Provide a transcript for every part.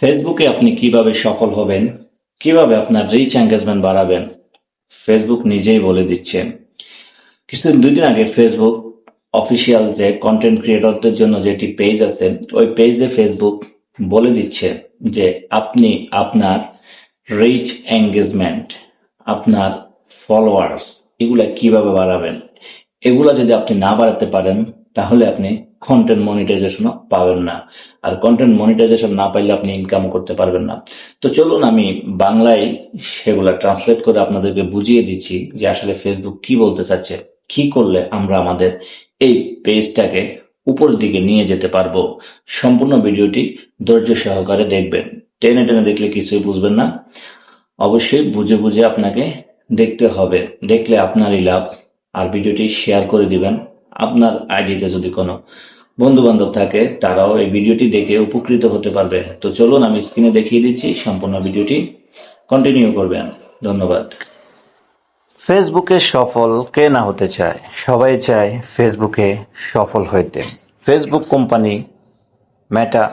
ফেসবুকে আপনি কীভাবে সফল হবেন? কীভাবে আপনার রিচ এঙ্গেজমেন্ট বাড়াবেন? ফেসবুক নিজেই বলে দিচ্ছে। কিছুদিন, দুই দিন আগে ফেসবুক অফিসিয়াল যে কন্টেন্ট ক্রিয়েটরদের জন্য যেটি পেজ আছে, ওই পেজে ফেসবুক বলে দিচ্ছে যে আপনি আপনার রিচ এঙ্গেজমেন্ট আপনার ফলোয়ার্স এগুলা কীভাবে বাড়াবেন? এগুলা যদি আপনি না বাড়াতে পারেন, তাহলে আপনি কন্টেন্ট মনিটাইজেশনও পাবেন না। আর কন্টেন্ট মনিটাইজেশন না পাইলে আপনি ইনকাম করতে পারবেন না। তো চলুন আমি বাংলায় সেগুলা ট্রান্সলেট করে আপনাদেরকে বুঝিয়ে দিচ্ছি যে আসলে ফেসবুক কি বলতে চাচ্ছে, কি করলে আমরা আমাদের এই পেজটাকে উপরের দিকে নিয়ে যেতে পারব। সম্পূর্ণ ভিডিওটি ধৈর্য সহকারে দেখবেন। টেনে টেনে দেখলে কিছুই বুঝবেন না। অবশ্যই বুঝে বুঝে আপনাকে দেখতে হবে। দেখলে আপনারই লাভ। আর ভিডিওটি শেয়ার করে দিবেন। আপনার আইডিতে যদি কোনো বন্ধু বান্ধব থাকে, তারাও এই ভিডিওটি দেখে উপকৃত হতে পারবে। তো চলুন, আমি স্ক্রিনে দেখিয়ে দিচ্ছি সম্পূর্ণ ভিডিওটি। কন্টিনিউ করবেন। ধন্যবাদ। ফেসবুকে সফল কে না হতে চায়? সবাই চায় ফেসবুকে সফল হইতে। ফেসবুক কোম্পানি মেটা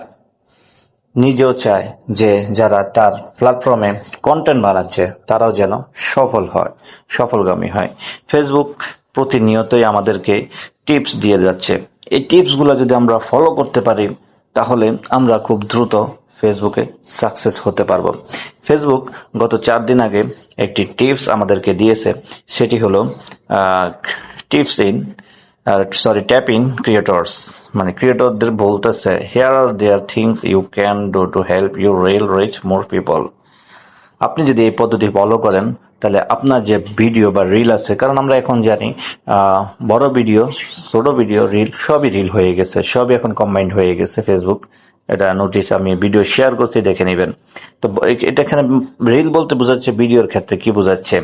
নিজেও চায় যে যারা তার প্ল্যাটফর্মে কন্টেন্ট বানাচ্ছে, তারাও যেন সফল হয়, সফলগামী হয়। ফেসবুক প্রতিনিয়তই আমাদেরকে টিপস দিয়ে যাচ্ছে। এই টিপসগুলো যদি আমরা ফলো করতে পারি, তাহলে আমরা খুব দ্রুত ফেসবুকে সাকসেস হতে পারব। ফেসবুক গত চার দিন আগে একটি টিপস আমাদেরকে দিয়েছে, সেটি হলো tips in sorry tap in creators মানে ক্রিয়েটরদের বলতেছে here are their things you can do to help you reel reach more people আপনি যদি এই পদ্ধতি ফলো করেন, তাহলে আপনার যে ভিডিও বা রিল আছে, কারণ আমরা এখন জানি বড় ভিডিও ছোট ভিডিও রিল সবই রিল হয়ে গেছে, সবই এখন কম্বাইন্ড হয়ে গেছে ফেসবুক এটা নোটিশ আমি ভিডিও শেয়ার করছি, দেখে নেবেন। তো এটা এখানে রিল বলতে বোঝাচ্ছে ভিডিওর ক্ষেত্রে কি বোঝাচ্ছে?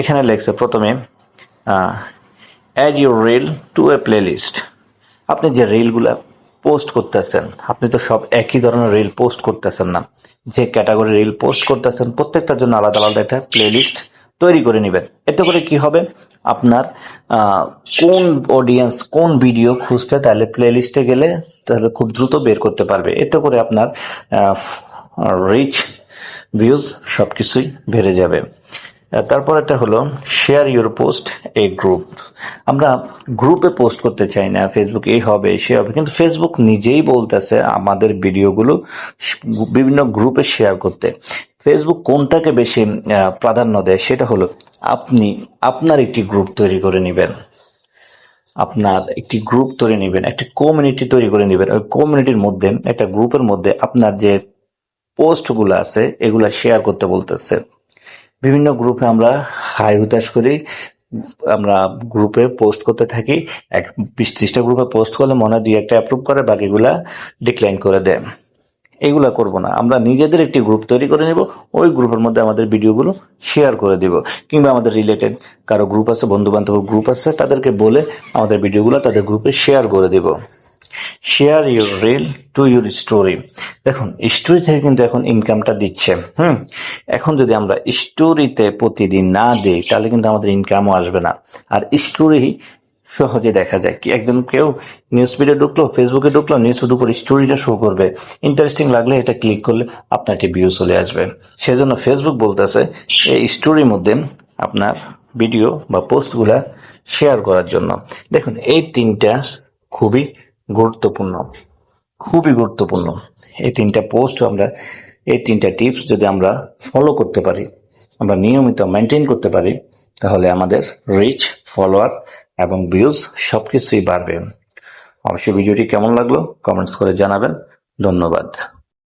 এখানে লেখছে প্রথমে add your reel to a playlist আপনি যে রিলগুলা পোস্ট করতেছেন, আপনি তো সব একই ধরনের রিল পোস্ট করতেছেন না। যে ক্যাটাগরি রিল পোস্ট করতেছেন, প্রত্যেকটার জন্য আলাদা আলাদা একটা প্লেলিস্ট তৈরি করে নেবেন। এতে করে কি হবে? আপনার কোন অডিয়েন্স কোন ভিডিও খুঁজতে তাহলে প্লেলিস্টে গেলে তাহলে খুব দ্রুত বের করতে পারবে। এতে করে আপনার রিচ ভিউজ সবকিছুই বেড়ে যাবে। তারপর একটা হলো share your post a group আমরা গ্রুপে পোস্ট করতে চাই না ফেসবুক এই হবে সে হবে, কিন্তু ফেসবুক নিজেই বলতেছে আমাদের ভিডিওগুলো বিভিন্ন গ্রুপে শেয়ার করতে। ফেসবুক কোনটাকে বেশি প্রাধান্য দেয় সেটা হলো, আপনি, আপনার একটি গ্রুপ তৈরি করে নেবেন। আপনার একটি গ্রুপ তৈরি নেবেন, একটি কমিউনিটি তৈরি করে নেবেন। ওই কমিউনিটির মধ্যে, একটা গ্রুপের মধ্যে আপনার যে পোস্টগুলো আছে, এগুলা শেয়ার করতে বলতেছে। বিভিন্ন গ্রুপে আমরা হাই হুতাশ করি। আমরা গ্রুপে পোস্ট করতে থাকি। এক বিশ ত্রিশটা গ্রুপে পোস্ট করলে মনে দুই একটা অ্যাপ্রুভ করে, বাকিগুলা ডিক্লাইন করে দেয়। এগুলা করব না। আমরা নিজেদের একটি গ্রুপ তৈরি করে নেব। ওই গ্রুপের মধ্যে আমাদের ভিডিওগুলো শেয়ার করে দিব। কিংবা আমাদের রিলেটেড কারও গ্রুপ আছে বন্ধু বান্ধব গ্রুপ আছে, তাদেরকে বলে আমাদের ভিডিওগুলো তাদের গ্রুপে শেয়ার করে দিব। Share your reel to your story দেখুন স্টোরি থেকে কিন্তু এখন ইনকামটা দিচ্ছে, হুম? এখন যদি আমরা স্টোরিতে প্রতিদিন না দিই, তাহলে কিন্তু আমাদের ইনকামও আসবে না। আর স্টোরি সহজে দেখা যায় কি, একজন কেউ নিউজ ফিডে ঢুকলো ফেসবুকে ঢুকলো নিউজ ফিড উপর স্টোরিটা শো করবে। ইন্টারেস্টিং লাগলে এটা ক্লিক করলে আপনার একটি ভিউ চলে আসবে। সেজন্য ফেসবুক বলতেছে, এই স্টোরির মধ্যে আপনার ভিডিও বা পোস্টগুলা শেয়ার করার জন্য। দেখুন, এই তিনটা খুবই গুরুত্বপূর্ণ, খুবই গুরুত্বপূর্ণ। এই তিনটা পোস্ট আমরা, এই তিনটা টিপস যদি আমরা ফলো করতে পারি, আমরা নিয়মিত মেনটেন করতে পারি, তাহলে আমাদের রিচ ফলোয়ার এবং ভিউজ সব কিছুই বাড়বে। অবশ্যই ভিডিওটি কেমন লাগল কমেন্টস করে জানাবেন। ধন্যবাদ।